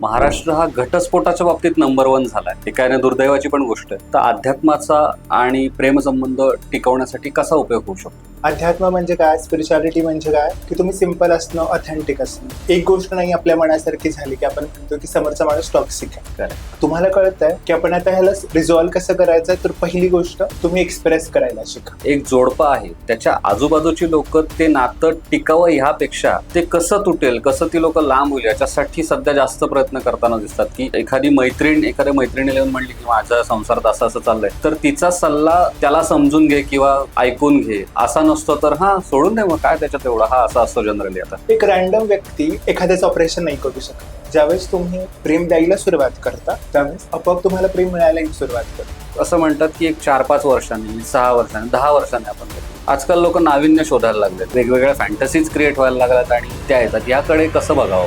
महाराष्ट्र हा घटस्फोटाच्या बाबतीत number one झालाय. हे काय ना दुर्दैवाची पण गोष्ट आहे. तर अध्यात्माचा आणि प्रेमसंबंध टिकवण्यासाठी कसा उपयोग होऊ शकतो? अध्यात्म म्हणजे काय? स्पिरिच्युअलिटी म्हणजे काय? की तुम्ही सिंपल असणं ऑथेंटिक असणं. एक गोष्ट नाही आपल्या मनासारखी झाली की आपण म्हणतो की समोरचा माणूस टॉक्सिक आहे. तुम्हाला कळत आहे की आपण आता ह्याला रिझॉल्व्ह कसं करायचं? तर पहिली गोष्ट तुम्ही एक्सप्रेस करायला शिका. एक जोडपं आहे. त्याच्या आजूबाजूची लोक ते नातं टिकावं ह्यापेक्षा ते कसं तुटेल कसं ती लोक लांब होईल याच्यासाठी सध्या जास्त प्रयत्न करताना दिसतात की एखादी मैत्रीण एखाद्या मैत्रिणीला येऊन म्हणली की माझ्या संसारात असं असं चाललंय तर तिचा सल्ला त्याला समजून घे किंवा ऐकून घे. असा नसतो तर हा सोडून दे मग काय त्याच्यात एवढा? हा असा असतो जनरली आता. एक रॅन्डम व्यक्ती एखाद्याचं ऑपरेशन नाही करू शकत. ज्यावेळेस तुम्ही प्रेम द्यायला सुरुवात करता त्यावेळेस आपोआप तुम्हाला प्रेम मिळायलाही सुरुवात करते. असं म्हणतात की एक चार पाच वर्षांनी सहा वर्षांनी दहा वर्षांनी आपण. आजकाल लोक नाविन्य शोधायला लागलेत. वेगवेगळ्या फॅन्टसीज क्रिएट व्हायला लागल्यात आणि त्या येतात. याकडे कसं बघावं?